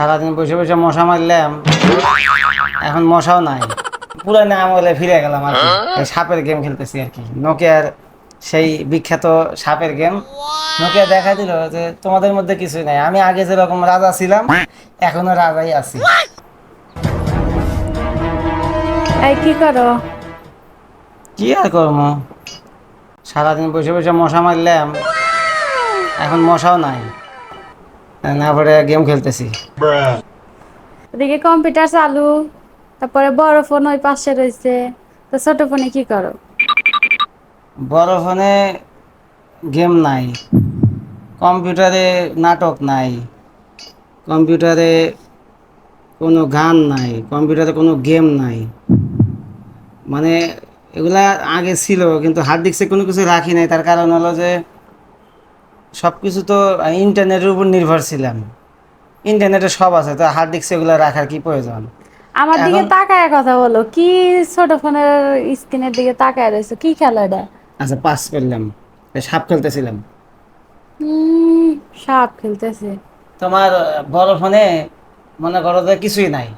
সারাদিন বসে বসে মশা মারলাম। এখন মশাও নাই। পুরো নাম বলে ফিরে গেলাম আর কি। সাপের গেম খেলতেছি আর কি। নোকিয়ার সেই বিখ্যাত সাপের গেম। নোকিয়া দেখা দিল যে তোমাদের মধ্যে কিছুই নাই। আমি আগে যেরকম রাজা ছিলাম এখনও রাজাই আছি। এই কি করো? কি আর করব? সারাদিন বসে বসে মশা মারলাম। এখন মশাও নাই। না পরে গেম খেলতেছি। ওদিকে কম্পিউটার চালু তারপরে বড় ফোন ওই পাশে রয়েছে। তো ছোট ফোনে কি করো? বড় ফোনে গেম নাই। কম্পিউটারে নাটক নাই। কম্পিউটারে কোনো গান নাই। কম্পিউটারে কোনো গেম নাই। মানে এগুলা আগে ছিল কিন্তু হার্ড ডিস্কে কোনো কিছু রাখি নাই। তার কারণ হলো যে সব কিছু তো ইন্টারনেটের উপর নির্ভর ছিলাম ইন্টারনেটে সব আছে তো হার্ড ডিস্কে এগুলো রাখার কি প্রয়োজন? আমার দিকে তাকায় কথা বলো কি ছোট ফোনের স্ক্রিনের দিকে তাকায় রয়েছে? কি খেলা এটা? আচ্ছা পাস করলাম এই সাপ খেলতেছিলাম। সাপ খেলতেছে। তোমার বড় ফোনে মনে করো যে কিছুই নাই।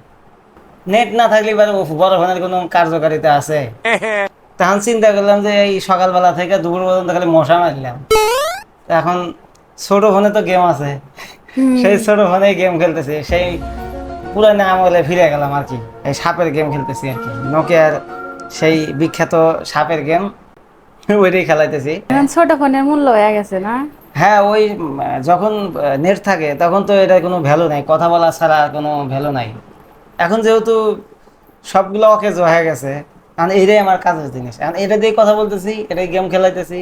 নেট না থাকলে এবার বড় ফোনের কোনো কার্যকারিতা আছে? তখন চিন্তা করলাম যে এই সকালবেলা থেকে দুপুর পর্যন্ত খালি মশা মারলাম। এখন ছোট ফোনে তো গেম আছে। সেই ছোট ফোনে গেম খেলতেছি সেই পুরানো আমলে ফিরে গেলাম আর কি। এই সাপের গেম খেলতেছি আর কি। নোকিয়ার সেই বিখ্যাত সাপের গেম ওইটাই খেলাইতেছি। ছোট ফোনের মূল্য হয়ে গেছে না? হ্যাঁ ওই যখন নেট থাকে তখন তো এটা কোনো ভ্যালু নাই। কথা বলা ছাড়া আর কোনো ভ্যালু নাই। এখন যেহেতু সবগুলো অকেজ হয়ে গেছে কারণ এটাই আমার কাজের জিনিস। এখন এটা দিয়ে কথা বলতেছি এটাই গেম খেলাইতেছি।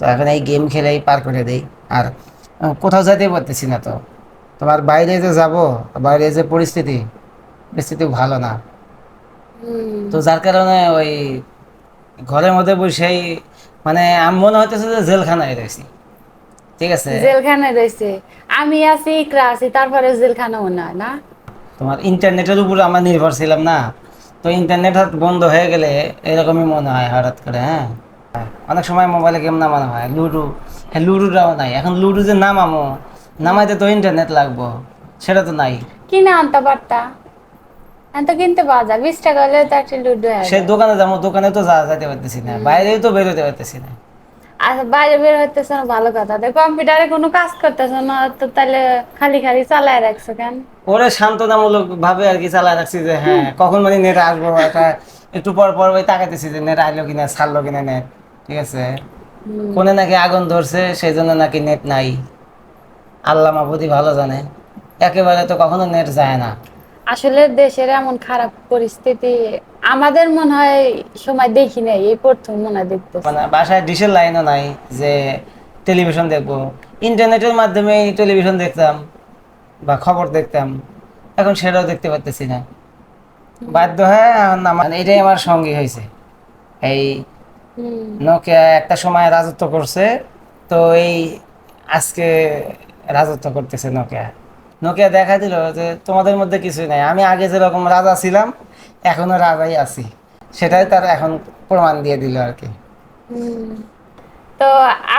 তো এখন এই গেম খেলেই পার করে দেই। আর কোথাও যেতে পারতেছি না তো। তোমার বাইরে যে যাব বাইরে যে পরিস্থিতি পরিস্থিতি ভালো না। তো যার কারণে ওই ঘরের মধ্যে বসেই মানে আমি মনে হইতেছে যে জেলখানায় রয়েছি। ঠিক আছে? জেলখানায় রয়েছে। আমি আছি ইকরা আছি তারপরে জেলখানা হয় না? তোমার ইন্টারনেটের উপর আমরা নির্ভর ছিলাম না। তো ইন্টারনেট বন্ধ হয়ে গেলে এরকমই মনে হয় হঠাৎ করে হ্যাঁ? অনেক সময় মোবাইলে গেম নামানো হয় লুডো। হ্যাঁ লুডোটাও নাই। এখন লুডো যে নামামো নামাইতে তো ইন্টারনেট লাগবো সেটা তো নাই। কিনে আনতে পারতা? এখন তো কিনতে পাওয়া যায় বিশ টাকা হলে তো একটা লুডো সে দোকানে যাব দোকানে তো যা যাইতে পারতেছি না বাইরেও তো বেরোতে পারতেছি না। আর বাইরে বের হইতেছে না ভালো কথা। তো কম্পিউটারে কোনো কাজ করতেছে না তো তাহলে খালি খালি চালায় রাখছো কেন? ওরে সান্ত্বনামূলক ভাবে আর কি চালায় রাখছি যে হ্যাঁ কখন মানে নেট আসব একটা একটু পর পর ওই তাকাইতেছি যে নেট আইলো কিনা ছাড়লো কিনা নেট ঠিক আছে। কোনে নাকি আগুন ধরছে সেই জন্য নাকি নেট নাই। আল্লাহ মাহবুদি ভালো জানে। একেবারে তো কখনো নেট যায় না। আসলে দেশের এমন খারাপ পরিস্থিতি আমাদের মনে হয় সময় দেখি নাই এই প্রথম মনে হয় দেখতেছি। মানে বাসায় ডিশের লাইনও নাই যে টেলিভিশন দেখব। ইন্টারনেটের মাধ্যমে টেলিভিশন দেখতাম বা খবর দেখতাম। এখন সেটাও দেখতে পারতেছি না। বাধ্য হয়ে এখন আমার এটাই আমার সঙ্গী হয়েছে। এই। নোকিয়া একটা সময় রাজত্ব করছে তো এই আজকে রাজত্ব করতেছে নোকিয়া নোকিয়া দেখা দিল যে তোমাদের মধ্যে কিছুই নাই। আমি আগে যেরকম রাজা ছিলাম এখনও রাজাই আছি। সেটাই তার এখন প্রমাণ দিয়ে দিল আর কি। তো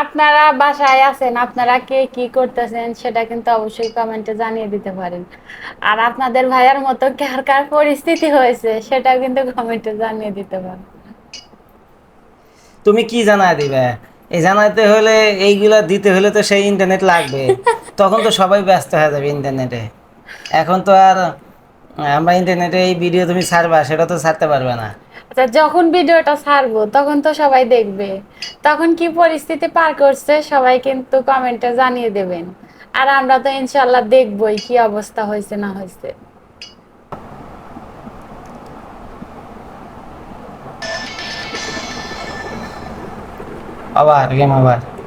আপনারা বাসায় আছেন আপনারা কে কি করতেছেন সেটা কিন্তু অবশ্যই কমেন্টে জানিয়ে দিতে পারেন। আর আপনাদের ভাইয়ার মতো কার কার পরিস্থিতি হয়েছে সেটাও কিন্তু কমেন্টে জানিয়ে দিতে পারেন। তুমি কি জানাই দিবে? এই জানাইতে হলে, এইগুলা দিতে হলে তো সেই ইন্টারনেট লাগবে। তখন তো সবাই ব্যস্ত হয়ে যাবে ইন্টারনেটে এখন তো আর, আমরা ইন্টারনেটে এই ভিডিও তুমি ছাড়বা, সেটা তো ছাড়তে পারবে না। আচ্ছা যখন ভিডিওটা ছাড়বো, তখন তো সবাই দেখবে। তখন কি পরিস্থিতি পার করছে, সবাই কিন্তু কমেন্টে জানিয়ে দেবেন। আর আমরা তো ইনশাল্লাহ দেখবই কি অবস্থা হয়েছে, না হয়েছে। आभार गेम आभार।